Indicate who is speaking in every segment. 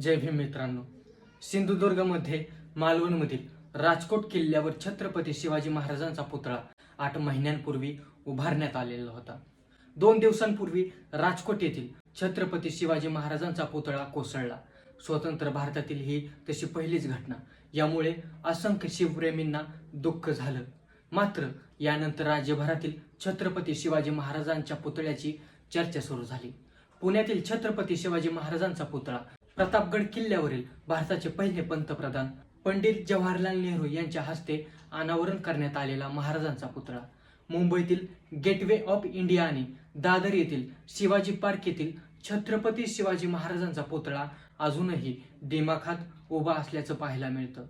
Speaker 1: जय भीम मित्रांनो. सिंधुदुर्गमध्ये मालवणमधील राजकोट किल्ल्यावर छत्रपती शिवाजी महाराजांचा पुतळा आठ महिन्यांपूर्वी उभारण्यात आलेला होता. दोन दिवसांपूर्वी राजकोट येथील छत्रपती शिवाजी महाराजांचा पुतळा कोसळला. स्वतंत्र भारतातील ही तशी पहिलीच घटना. यामुळे असंख्य शिवप्रेमींना दुःख झालं. मात्र यानंतर राज्यभरातील छत्रपती शिवाजी महाराजांच्या पुतळ्याची चर्चा सुरू झाली. पुण्यातील छत्रपती शिवाजी महाराजांचा पुतळा प्रतापगड किल्ल्यावरील भारताचे पहिले पंतप्रधान पंडित जवाहरलाल नेहरू यांच्या हस्ते अनावरण करण्यात आलेला महाराजांचा पुतळा. मुंबईतील गेटवे ऑफ इंडिया आणि दादर येथील शिवाजी पार्क येथील छत्रपती शिवाजी महाराजांचा पुतळा अजूनही दिमाखात उभा असल्याचं पाहायला मिळतं.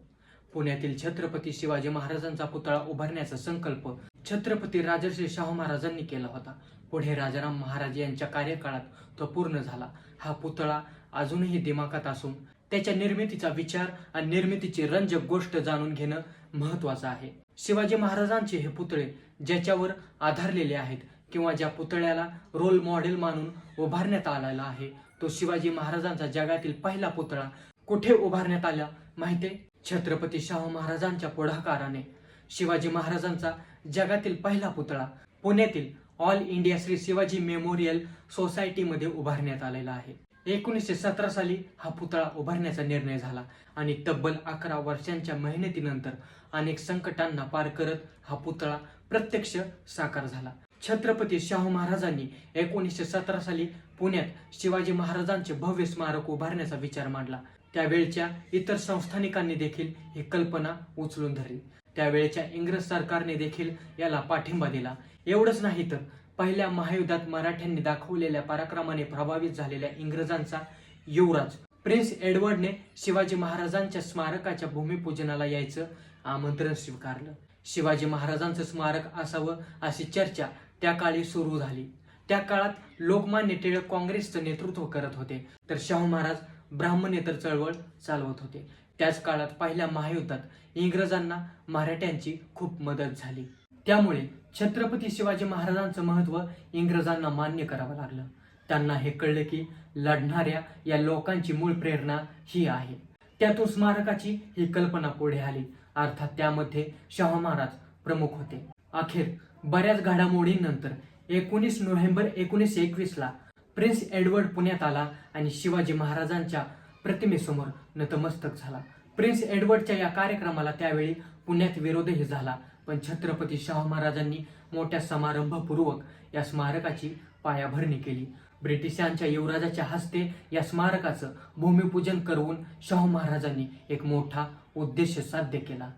Speaker 1: पुण्यातील छत्रपती शिवाजी महाराजांचा पुतळा उभारण्याचा संकल्प छत्रपती राजर्षी शाहू महाराजांनी केला होता. पुढे राजाराम महाराज यांच्या कार्यकाळात तो पूर्ण झाला. हा पुतळा अजूनही दिमाखात असून त्याच्या निर्मितीचा विचार आणि निर्मितीची रंजक गोष्ट जाणून घेणं महत्वाचं आहे. शिवाजी महाराजांचे हे पुतळे ज्याच्यावर आधारलेले आहेत किंवा ज्या पुतळ्याला रोल मॉडेल मानून उभारण्यात आलेला आहे तो शिवाजी महाराजांचा जगातील पहिला पुतळा कुठे उभारण्यात आला माहिती छत्रपती शाहू महाराजांच्या पुढाकाराने. शिवाजी महाराजांचा जगातील पहिला पुतळा पुण्यातील all India Shri Shivaji memorial सोसायटीमध्ये उभारण्यात आलेला आहे. एकोणीसशे सतरा साली हा पुतळा उभारण्याचा निर्णय झाला आणि तब्बल अकरा वर्षांच्या मेहनतीनंतर अनेक संकटांना पार करत हा पुतळा प्रत्यक्ष साकार झाला. छत्रपती शाहू महाराजांनी एकोणीसशे सतरा साली पुण्यात शिवाजी महाराजांचे भव्य स्मारक उभारण्याचा विचार मांडला. त्यावेळच्या इतर संस्थानिकांनी देखील ही कल्पना उचलून धरली. त्यावेळच्या इंग्रज सरकारने देखील याला पाठिंबा दिला. एवढंच नाही तर पहिल्या महायुद्धात मराठ्यांनी दाखवलेल्या पराक्रमाने प्रभावित झालेल्या इंग्रजांचा युवराज. प्रिन्स एडवर्डने शिवाजी महाराजांच्या स्मारकाच्या भूमिपूजनाला यायचं आमंत्रण स्वीकारलं. शिवाजी महाराजांचं स्मारक असावं अशी चर्चा त्या काळी सुरू झाली. त्या काळात लोकमान्य टिळक काँग्रेसचं नेतृत्व करत होते तर शाहू महाराज ब्राह्मणेतर चळवळ चालवत होते. त्याच काळात पहिल्या महायुद्धात इंग्रजांना मराठ्यांची खूप मदत झाली. त्यामुळे छत्रपती शिवाजी महाराजांचं महत्त्व इंग्रजांना मान्य करावं लागलं. त्यांना हे कळलं की लढणाऱ्या या लोकांची मूळ प्रेरणा ही आहे. त्यातून स्मारकाची ही कल्पना पुढे आली. अर्थात त्यामध्ये शाहू महाराज प्रमुख होते. अखेर बऱ्याच घडामोडींनंतर एकोणीस नोव्हेंबर एकोणीसशे एकवीस ला प्रिन्स एडवर्ड पुण्यात आला आणि शिवाजी महाराजांच्या प्रतिमेसमोर नतमस्तक झाला. प्रिन्स एडवर्डच्या या कार्यक्रमाला त्यावेळी पुण्यात विरोधही झाला. पण छत्रपती शाहू महाराजांनी मोठ्या समारंभपूर्वक या स्मारकाची पायाभरणी केली. ब्रिटिशांच्या युवराजाच्या हस्ते या स्मारकाचं भूमिपूजन करून शाहू महाराजांनी एक मोठा उद्देश साध्य केला.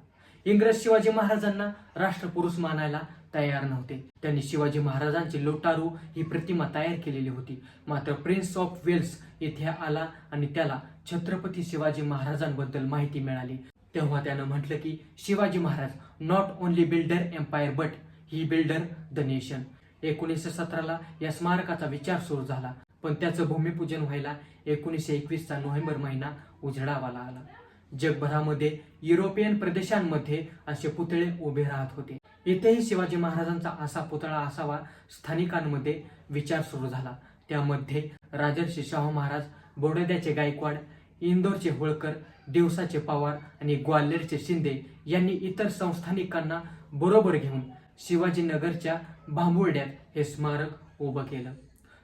Speaker 1: इंग्रज शिवाजी महाराजांना राष्ट्रपुरुष मानायला तयार नव्हते. त्यांनी शिवाजी महाराजांची लोटारू ही प्रतिमा तयार केलेली होती. मात्र प्रिन्स ऑफ वेल्स येथे आला आणि त्याला छत्रपती शिवाजी महाराजांबद्दल माहिती मिळाली. तेव्हा त्यानं म्हटलं की Shivaji Maharaj not only builder empire but he builder the nation एकोणीसशे सतराला या स्मारकाचा विचार सुरू झाला. पण त्याचं भूमिपूजन व्हायला एकोणीसशे एकवीसचा नोव्हेंबर महिना उजडावाला आला. जगभरामध्ये युरोपियन प्रदेशांमध्ये असे पुतळे उभे राहत होते. इथेही शिवाजी महाराजांचा असा पुतळा असावा स्थानिकांमध्ये विचार सुरू झाला. त्यामध्ये राजर्षी शाहू महाराज बोडोद्याचे गायकवाड इंदोरचे होळकर दिवसाचे पवार आणि ग्वाल्हेरचे शिंदे यांनी इतर संस्थानिकांना बरोबर घेऊन शिवाजीनगरच्या भांबुर्ड्यात हे स्मारक उभं केलं.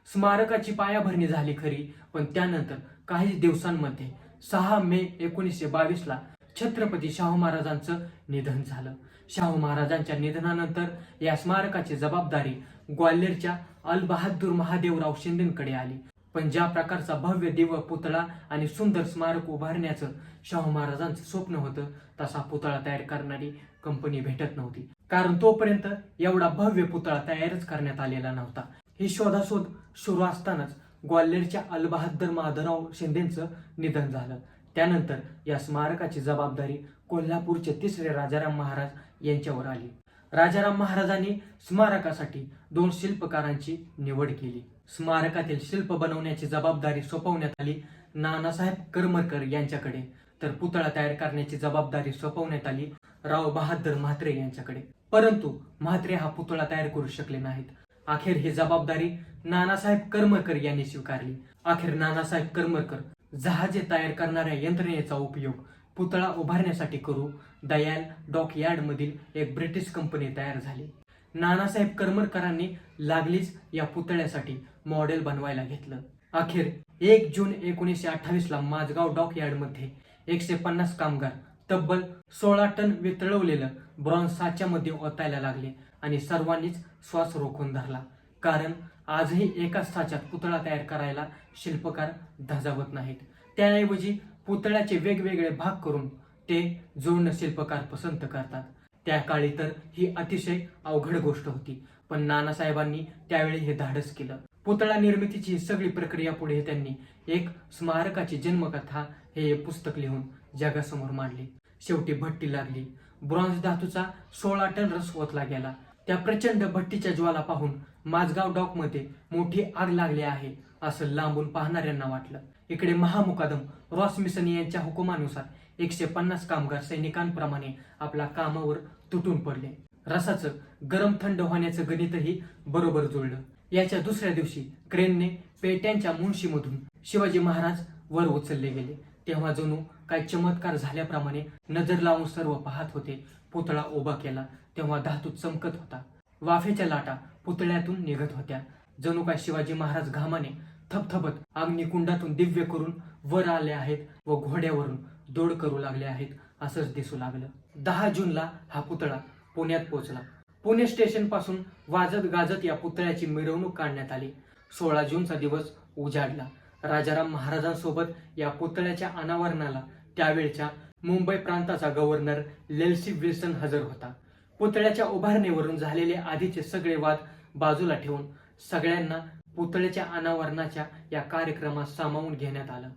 Speaker 1: स्मारकाची पायाभरणी झाली खरी पण त्यानंतर काही दिवसांमध्ये सहा मे एकोणीसशे बावीसला छत्रपती शाहू महाराजांचं निधन झालं. शाहू महाराजांच्या निधनानंतर या स्मारकाची जबाबदारी ग्वाल्हेरच्या अलबहादूर महादेवराव शिंदेकडे आली. पण ज्या प्रकारचा भव्य दिव्य पुतळा आणि सुंदर स्मारक उभारण्याचं शाहू महाराजांचं स्वप्न होतं तसा पुतळा तयार करणारी कंपनी भेटत नव्हती. कारण तोपर्यंत एवढा भव्य पुतळा तयारच करण्यात आलेला नव्हता. ही शोधाशोध सुरू असतानाच ग्वाल्हेरच्या अलबहादर माधवराव शिंदेचं निधन झालं. त्यानंतर या स्मारकाची जबाबदारी कोल्हापूरचे तिसरे राजाराम महाराज यांच्यावर आली. राजाराम महाराजांनी स्मारकासाठी दोन शिल्पकारांची निवड केली. स्मारकातील शिल्प बनवण्याची जबाबदारी सोपवण्यात आली. नानासाहेब करमरकर यांच्याकडे. तर पुतळा तयार करण्याची जबाबदारी सोपवण्यात आली. राव बहादर म्हात्रे यांच्याकडे. परंतु म्हात्रे हा पुतळा तयार करू शकले नाहीत. अखेर ही जबाबदारी नानासाहेब करमरकर यांनी स्वीकारली. अखेर नानासाहेब करमरकर जहाजे तयार करणाऱ्या यंत्रणेचा उपयोग पुतळा उभारण्यासाठी करू. दयाल डॉक यार्डमधील एक ब्रिटिश कंपनी तयार झाली. नानासाहेब करमरकरांनी लागलीच या पुतळ्यासाठी मॉडेल बनवायला घेतलं. अखेर एक जून एकोणीसशे अठ्ठावीसला माझगाव डॉक यार्डमध्ये एकशे पन्नास कामगार तब्बल सोळा टन वितळवलेलं ब्रॉन्झ साच्यामध्ये ओतायला लागले आणि सर्वांनीच श्वास रोखून धरला. कारण आजही एकाच साच्यात पुतळा तयार करायला शिल्पकार धजावत नाहीत. त्याऐवजी पुतळ्याचे वेगवेगळे भाग करून ते जोडणं शिल्पकार पसंत करतात. त्या काळी तर ही अतिशय अवघड गोष्ट होती. पण नानासाहेबांनी त्यावेळी हे धाडस केलं. पुतळा निर्मितीची सगळी प्रक्रिया पुढे त्यांनी एक स्मारकाची जन्मकथा हे पुस्तक लिहून जगासमोर मांडली. शेवटी भट्टी लागली. ब्रॉन्झ धातूचा सोळा टन रस ओतला गेला. त्या प्रचंड भट्टीच्या ज्वाला पाहून माझगाव डॉकमध्ये मोठी आग लागली आहे असं लांबून पाहणाऱ्यांना वाटलं. इकडे महामुकादम रॉस मिसन यांच्या हुकुमानुसार एकशे पन्नास कामगार सैनिकांप्रमाणे आपल्या कामावर तुटून पडले. रसाचं गरम थंड होण्याचं गणितही बरोबर जुळलं. याच्या दुसऱ्या दिवशी क्रेनने पेट्यांच्या मुंशीमधून शिवाजी महाराज वर उचलले गेले. तेव्हा जणू काय चमत्कार झाल्याप्रमाणे नजर लावून सर्व पाहत होते. पुतळा उभा केला. तेव्हा धातू चमकत होता. वाफेच्या लाटा पुतळ्यातून निघत होत्या. जणू काय शिवाजी महाराज घामाने थपथपत अग्निकुंडातून दिव्य करून वर आले आहेत व घोड्यावरून दोड करू लागले आहेत असंच दिसू लागलं. दहा जूनला हा पुतळा पुण्यात पोहोचला. पुणे स्टेशनपासून वाजत गाजत या पुतळ्याची मिरवणूक काढण्यात आली. सोळा जूनचा दिवस उजाडला. राजाराम महाराजांसोबत या पुतळ्याच्या अनावरणाला त्यावेळच्या मुंबई प्रांताचा गव्हर्नर लेल्सी विल्सन हजर होता. पुतळ्याच्या उभारणीवरून झालेले आधीचे सगळे वाद बाजूला ठेवून सगळ्यांना पुतळ्याच्या अनावरणाच्या या कार्यक्रमात सामावून घेण्यात आलं.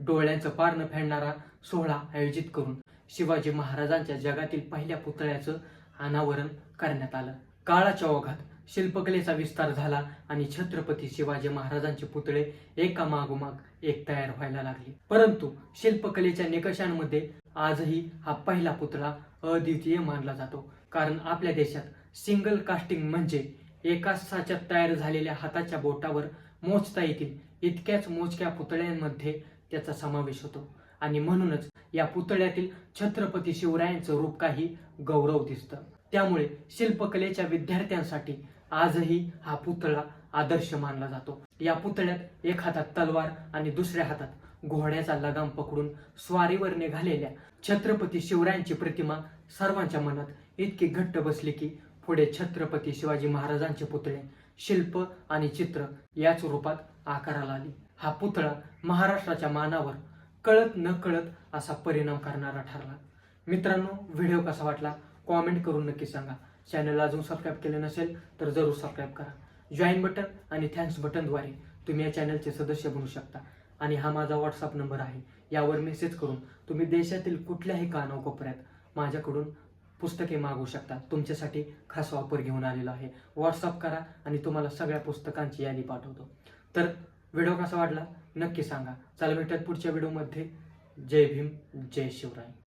Speaker 1: डोळ्यांचं पारणं फेडणारा सोहळा आयोजित करून शिवाजी महाराजांच्या जगातील पहिल्या पुतळ्याचं अनावरण करण्यात आलं. काळाच्या ओघात शिल्पकलेचा विस्तार झाला आणि छत्रपती शिवाजी महाराजांचे पुतळे एका मागोमाग एक तयार व्हायला लागले. परंतु शिल्पकलेच्या निकषांमध्ये आजही हा पहिला पुतळा अद्वितीय मानला जातो. कारण आपल्या देशात सिंगल कास्टिंग म्हणजे एकाच साच्यात तयार झालेल्या हाताच्या बोटावर मोजता येतील इतक्याच मोजक्या पुतळ्यांमध्ये त्याचा समावेश होतो. आणि म्हणूनच या पुतळ्यातील छत्रपती शिवरायांचं रूप काही गौरव दिसतं. त्यामुळे शिल्पकलेच्या विद्यार्थ्यांसाठी आजही हा पुतळा आदर्श मानला जातो. या पुतळ्यात एक हातात तलवार आणि दुसऱ्या हातात घोड्याचा लगाम पकडून स्वारीवर निघालेल्या छत्रपती शिवरायांची प्रतिमा सर्वांच्या मनात इतकी घट्ट बसली की पुढे छत्रपती शिवाजी महाराजांचे पुतळे शिल्प आणि चित्र याच रूपात आकाराला आली. हा पुतळा महाराष्ट्राच्या मानावर कळत न कळत असा परिणाम करणारा ठरला. मित्रांनो व्हिडिओ कसा वाटला? कॉमेंट करून नक्की सांगा. चॅनलला अजून सबस्क्राईब केले नसेल तर जरूर सबस्क्राईब करा. जॉईन बटन आणि थँक्स बटनद्वारे तुम्ही या चॅनलचे सदस्य बनू शकता. आणि हा माझा व्हॉट्सअप नंबर आहे. यावर मेसेज करून तुम्ही देशातील कुठल्याही कानाकोपऱ्यात माझ्याकडून पुस्तके मागवू शकता. तुमच्यासाठी खास ऑफर घेऊन आलेला आहे. व्हॉट्सअप करा आणि तुम्हाला सगळ्या पुस्तकांची यादी पाठवतो. तर व्हिडिओ कसा वाटला? नक्की सांगा. चला भेटत पुढच्या व्हिडिओमध्ये. जय भीम जय शिवराय.